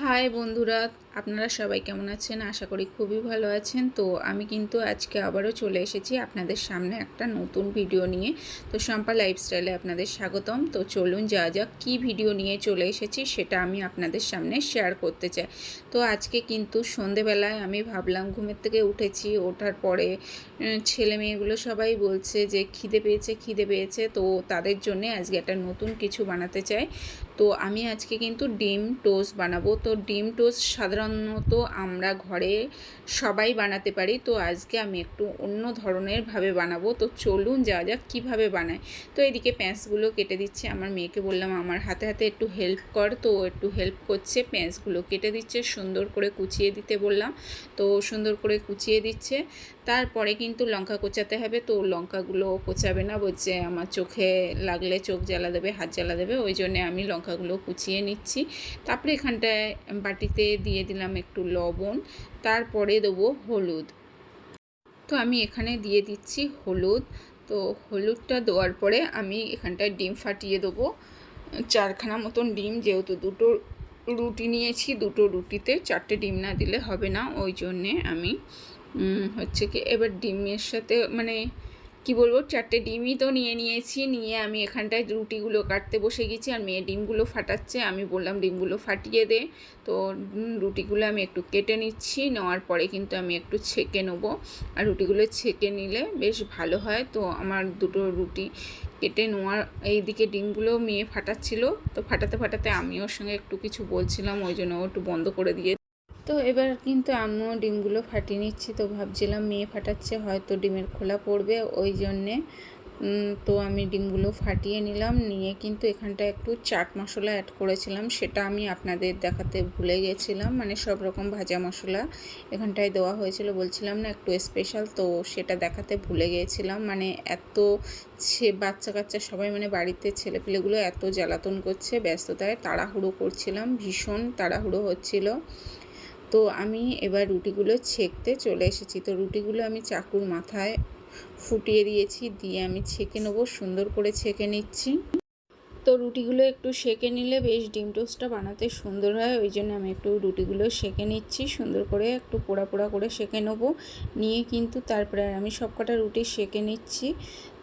High বন্ধুরা, আপনারা সবাই কেমন আছেন? আশা করি খুবই ভালো আছেন। তো আমি কিন্তু আজকে আবারও চলে এসেছি আপনাদের সামনে একটা নতুন ভিডিও নিয়ে। তো শম্পা লাইফস্টাইলে আপনাদের স্বাগতম। তো চলুন যা যাক, কী ভিডিও নিয়ে চলে এসেছি সেটা আমি আপনাদের সামনে শেয়ার করতে চাই। তো আজকে কিন্তু সন্ধেবেলায় আমি ভাবলাম ঘুমের থেকে উঠেছি, ওঠার পরে ছেলে মেয়েগুলো সবাই বলছে যে খিদে পেয়েছে খিদে পেয়েছে। তো তাদের জন্য আজকে একটা নতুন কিছু বানাতে চাই। তো আমি আজকে কিন্তু ডিম টোস্ট বানাবো। তো ডিম টোস্ট সাধারণত আমরা ঘরে সবাই বানাতে পারি। তো আজকে আমি একটু অন্য ধরনের ভাবে বানাবো। তো চলুন যাওয়া যাক কীভাবে বানাই তো এদিকে প্যাঁচগুলো কেটে দিচ্ছে। আমার মেয়েকে বললাম, আমার হাতে হাতে একটু হেল্প কর। তো একটু হেল্প করছে, প্যাঁচগুলো কেটে দিচ্ছে, সুন্দর করে কুচিয়ে দিতে বললাম। তো সুন্দর করে কুচিয়ে দিচ্ছে। তারপরে কিন্তু লঙ্কা কোচাতে হবে, তো লঙ্কাগুলো কোচাবে না, বলছে আমার চোখে লাগলে চোখ জ্বালা দেবে, হাত জ্বালা দেবে, ওই জন্যে আমি লঙ্কাগুলো কুচিয়ে নিচ্ছি। তারপরে এখানটায় বাটিতে দিয়ে দিলাম একটু লবণ, তারপরে দেবো হলুদ। তো আমি এখানে দিয়ে দিচ্ছি হলুদ। তো হলুদটা দেওয়ার পরে আমি এখানটায় ডিম ফাটিয়ে দেবো। চারখানা মতন ডিম, যেহেতু দুটো রুটি নিয়েছি, দুটো রুটিতে চারটে ডিম না দিলে হবে না, ওই জন্যে আমি হচ্ছে কি, এবার ডিমের সাথে মানে কি বলব, চারটে ডিমই তো নিয়ে নিয়েছি, নিয়ে আমি এখানটায় রুটিগুলো কাটতে বসে গেছি, আর মেয়ে ডিমগুলো ফাটাচ্ছে, আমি বললাম ডিমগুলো ফাটিয়ে দে, তো রুটিগুলো আমি একটু কেটে নিচ্ছি, নেওয়ার পরে কিন্তু আমি একটু ছেঁকে নেব, আর রুটিগুলো ছেঁকে নিলে বেশ ভালো হয়, তো আমার দুটো রুটি কেটে নেওয়ার, এইদিকে ডিমগুলো মেয়ে ফাটাচ্ছিল, তো ফাটাতে ফাটাতে আমি ওর সঙ্গে একটু কিছু বলছিলাম, ওই জন্য একটু বন্ধ করে দিয়ে তো এবার কিন্তু আমিও ডিমগুলো ফাটিয়ে নিচ্ছি। তো ভাবছিলাম মেয়ে ফাটাচ্ছে, হয়তো ডিমের খোলা পড়বে। ওই জন্যে তো আমি ডিমগুলো ফাটিয়ে নিলাম। নিয়ে কিন্তু এখানটা একটু চাট মশলা অ্যাড করেছিলাম। সেটা আমি আপনাদের দেখাতে ভুলে গেছিলাম। মানে সব রকম ভাজা মশলা এখানটায় দেওয়া হয়েছিল। বলছিলাম না, একটু স্পেশাল তো সেটা দেখাতে ভুলে গিয়েছিলাম মানে এত ছে, বাচ্চা কাচ্চা সবাই মানে বাড়িতে ছেলেপিলেগুলো এত জ্বালাতন করছে, ব্যস্ততায় তাড়াহুড়ো করছিলাম। ভীষণ তাড়াহুড়ো হচ্ছিল। তো আমি এবার রুটিগুলো ছেঁকতে চলে এসেছি। তো রুটিগুলো আমি চাকুর মাথায় ফুটিয়ে দিয়েছি, দিয়ে আমি ছেঁকে নেব, সুন্দর করে ছেঁকে নিচ্ছি। তো রুটিগুলো একটু সেঁকে নিলে বেশ ডিম টোস্টটা বানাতে সুন্দর হয়, ওই জন্য আমি একটু রুটিগুলো সেঁকে নিচ্ছি, সুন্দর করে একটু পোড়া পোড়া করে সেঁকে নেব। নিয়ে কিন্তু তারপরে আমি সবকটা রুটি সেঁকে নিচ্ছি।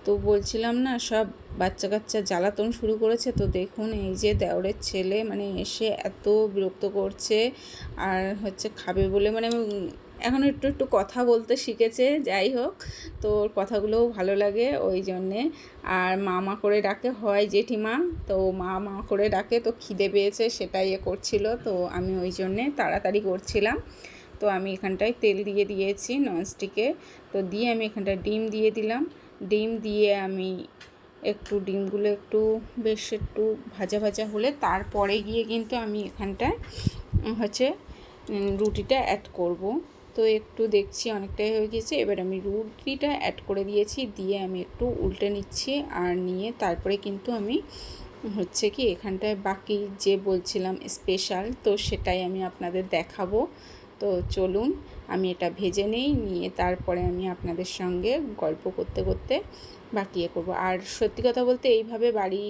তো বলছিলাম না, সব বাচ্চা কাচ্চা জ্বালাতন শুরু করেছে। তো দেখুন, এই যে দেওরের ছেলে মানে এসে এত বিরক্ত করছে আর হচ্ছে খাবে বলে মানে এখন একটু একটু কথা বলতে শিখেছে, যাই হোক। তো ওর কথাগুলোও ভালো লাগে ওই জন্যে। আর মা মা করে ডাকে, হয় জেঠিমা। তো মা মা করে ডাকে, তো খিদে পেয়েছে, সেটাই এ করছিল। তো আমি ওই জন্যে তাড়াতাড়ি করছিলাম। তো আমি এখানটায় তেল দিয়ে দিয়েছি, ননস্টিকে। তো দিয়ে আমি এখানটায় ডিম দিয়ে দিলাম। ডিম দিয়ে আমি একটু ডিমগুলো একটু বেশ একটু ভাজা ভাজা হলে তারপরে গিয়ে কিন্তু আমি এখানটায় হচ্ছে রুটিটা অ্যাড করব। তো একটু দেখছি অনেকটাই হয়ে গেছে এবার আমি রুটিটা অ্যাড করে দিয়েছি, দিয়ে আমি একটু উল্টে নিচ্ছি আর নিয়ে তারপরে কিন্তু আমি, হচ্ছে কি, এখানটায় বাকি যে বলছিলাম স্পেশাল তো সেটাই আমি আপনাদের দেখাবো। তো চলুন, আমি এটা ভেজে নেই, নিয়ে তারপরে আমি আপনাদের সঙ্গে গল্প করতে করতে বাকি এ করব। আর সত্যি কথা বলতে এইভাবে বাড়ি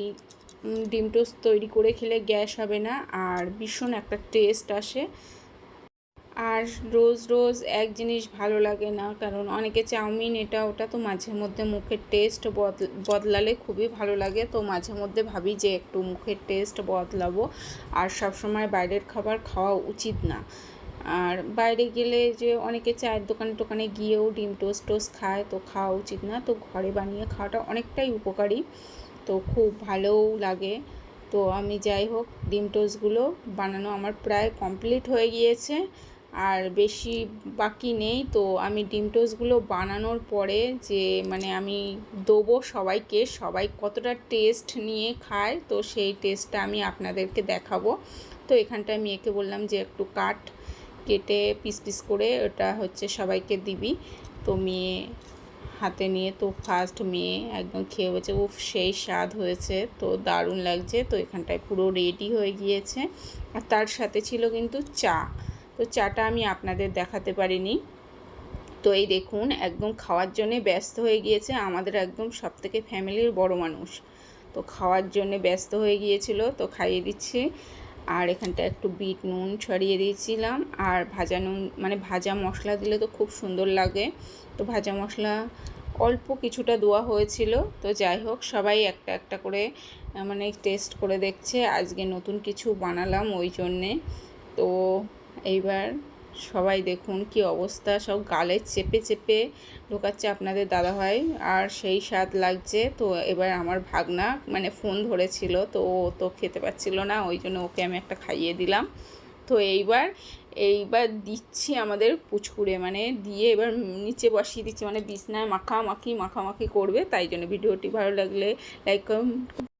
ডিম টোস্ট তৈরি করে খেলে গ্যাস হবে না, আর ভীষণ একটা টেস্ট আসে। আর রোজ রোজ এক জিনিস ভালো লাগে না, কারণ অনেকে চাউমিন এটা ওটা তো মাঝে মধ্যে মুখের টেস্ট বদলালে খুবই ভালো লাগে। তো মাঝে মধ্যে ভাবি যে একটু মুখের টেস্ট বদলাবো। আর সব সময় বাইরের খাবার খাওয়া উচিত না। আর বাইরে গেলে যে অনেকে চায়ের দোকানে টোকানে গিয়েও ডিম টোস্ট টোস্ট খায়, তো খাওয়া উচিত না। তো ঘরে বানিয়ে খাওয়াটা অনেকটাই উপকারী। তো খুব ভালোও লাগে। তো আমি যাই হোক, ডিম টোস্টগুলো বানানো আমার প্রায় কমপ্লিট হয়ে গিয়েছে। আর বেশি বাকি নেই। তো আমি ডিম টোস্টগুলো বানানোর পরে যে মানে আমি দেবো সবাইকে, সবাই কতটা টেস্ট নিয়ে খায়, তো সেই টেস্টটা আমি আপনাদেরকে দেখাবো। তো এখানটায় মেয়েকে বললাম যে একটু কাট। কেটে পিস পিস করে ওটা হচ্ছে সবাইকে দিবি। তো মেয়ে হাতে নিয়ে তো ফার্স্ট মেয়ে একদম খেয়ে হয়েছে ও সেই স্বাদ হয়েছে, তো দারুণ লাগছে। তো এখানটায় পুরো রেডি হয়ে গিয়েছে। আর তার সাথে ছিল কিন্তু চা। তো চাটা আমি আপনাদের দেখাতে পারিনি। তো এই দেখুন, একদম খাওয়ার জন্যে ব্যস্ত হয়ে গিয়েছে আমাদের একদম সব থেকে ফ্যামিলির বড় মানুষ। তো খাওয়ার জন্যে ব্যস্ত হয়ে গিয়েছিল, তো খাইয়ে দিচ্ছি। আর এখানটা একটু বিট নুন ছড়িয়ে দিয়েছিলাম। আর ভাজা নুন মানে ভাজা মশলা দিলে তো খুব সুন্দর লাগে। তো ভাজা মশলা অল্প কিছুটা দেওয়া হয়েছিল। তো যাই হোক, সবাই একটা একটা করে মানে টেস্ট করে দেখছে। আজকে নতুন কিছু বানালাম ওই জন্যে। তো এইবার সবাই দেখুন কি অবস্থা, সব গালে চেপে চেপে ঢোকাচ্ছে আপনাদের দাদাভাই। আর সেই স্বাদ লাগছে, তো এবার আমার ভাগনা মানে ফোন ধরেছিল, তো ও তো খেতে পাচ্ছিল না, ওই জন্য ওকে আমি একটা খাইয়ে দিলাম। তো এইবার এইবার দিচ্ছি আমাদের পুচকুড়ে মানে দিয়ে এবার নিচে বসিয়ে দিচ্ছি মানে বিছনায় মাখামাখি মাখামাখি করবে, তাই জন্য ভিডিওটি ভালো লাগলে লাইক